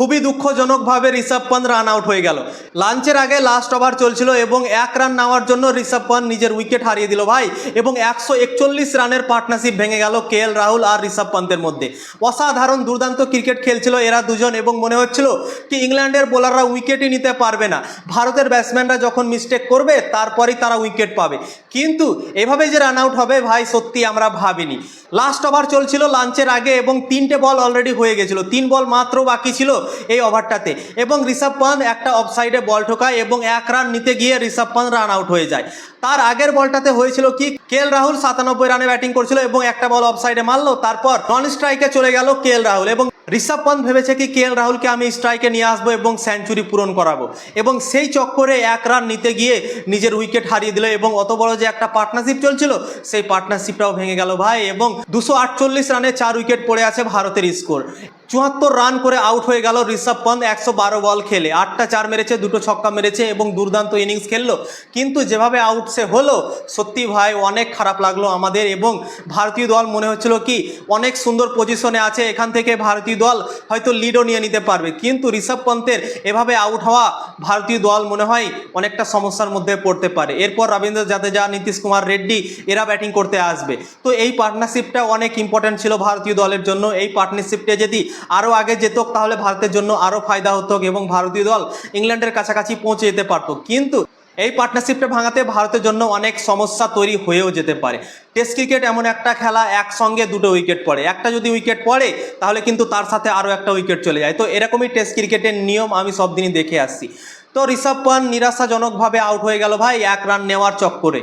খুবই দুঃখজনকভাবে Rishabh Pant run out হয়ে গেল। লাঞ্চের আগে লাস্ট ওভার চলছিল এবং এক রান নেওয়ার জন্য ঋষভ পান্ত নিজের উইকেট হারিয়ে দিল ভাই। এবং একশো একচল্লিশ রানের পার্টনারশিপ ভেঙে গেল কে এল রাহুল আর ঋষভ পান্তের মধ্যে। অসাধারণ দুর্দান্ত ক্রিকেট খেলছিল এরা দুজন এবং মনে হচ্ছিল কি ইংল্যান্ডের বোলাররা উইকেটই নিতে পারবে না। ভারতের ব্যাটসম্যানরা যখন মিস্টেক করবে, তারপরেই তারা উইকেট পাবে। কিন্তু এভাবে যে রান আউট হবে ভাই, সত্যি আমরা ভাবিনি। লাস্ট ওভার চলছিল লাঞ্চের আগে এবং তিনটে বল অলরেডি হয়ে গেছিল। তিন বল মাত্র বাকি ছিল। এই ওভারটাতে এবং ঋষভ পান্ত একটা অফসাইডে বল ঠোকায় এবং এক রান নিতে গিয়ে ঋষভ পান্ত রান আউট হয়ে যায়। তার আগের বলটাতে হয়েছিল কি? কেএল রাহুল সাতানব্বই রানে ব্যাটিং করছিল এবং একটা বল অফসাইডে মারলো, তারপর নন স্ট্রাইকে চলে গেল কেএল রাহুল। এবং ঋষভ পান্ত ভেবেছে কি, কেএল রাহুলকে আমি স্ট্রাইকে নিয়ে আসব এবং সেঞ্চুরি পূরণ করাবো। এবং সেই চক্করে এক রান নিতে গিয়ে নিজের উইকেট হারিয়ে দিল এবং অত বড় যে একটা পার্টনারশিপ চলছিল, সেই পার্টনারশিপটাও ভেঙে গেল ভাই। এবং দুশো রানে চার উইকেট পড়ে আছে ভারতের স্কোর চুয়াত্তর রান করে আউট হয়ে গেল ঋষভ পন্থ একশো বারো বল খেলে। আটটা চার মেরেছে, দুটো ছক্কা মেরেছে এবং দুর্দান্ত ইনিংস খেললো। কিন্তু যেভাবে আউট সে হলো, সত্যি ভাই অনেক খারাপ লাগল আমাদের এবং ভারতীয় দল মনে হচ্ছিল কি, অনেক সুন্দর পজিশনে আছে, এখান থেকে ভারতীয় দল হয়তো লিডও নিয়ে নিতে পারবে। কিন্তু ঋষভ পন্তের এভাবে আউট হওয়া ভারতীয় দল মনে হয় অনেকটা সমস্যার মধ্যে পড়তে পারে। এরপর রবীন্দ্র জাদেজা, নীতিশ কুমার রেড্ডি এরা ব্যাটিং করতে আসবে। তো এই পার্টনারশিপটা অনেক ইম্পর্ট্যান্ট ছিল ভারতীয় দলের জন্য। এই পার্টনারশিপটা যদি আরও আগে যেত, তাহলে ভারতের জন্য আরও ফায়দা হতো এবং ভারতীয় দল ইংল্যান্ডের কাছাকাছি পৌঁছে যেতে পারতো। কিন্তু এই পার্টনারশিপটা ভাঙাতে ভারতের জন্য অনেক সমস্যা তৈরি হয়েও যেতে পারে। টেস্ট ক্রিকেট এমন একটা খেলা একসঙ্গে দুটো উইকেট পড়ে। একটা যদি উইকেট পড়ে, তাহলে কিন্তু তার সাথে আরও একটা উইকেট চলে যায়। তো এরকমই টেস্ট ক্রিকেটের নিয়ম আমি সব দিনই দেখে আসছি। তো ঋষভ পান নিরাশাজনকভাবে আউট হয়ে গেল ভাই, এক রান নেওয়ার চক্করে।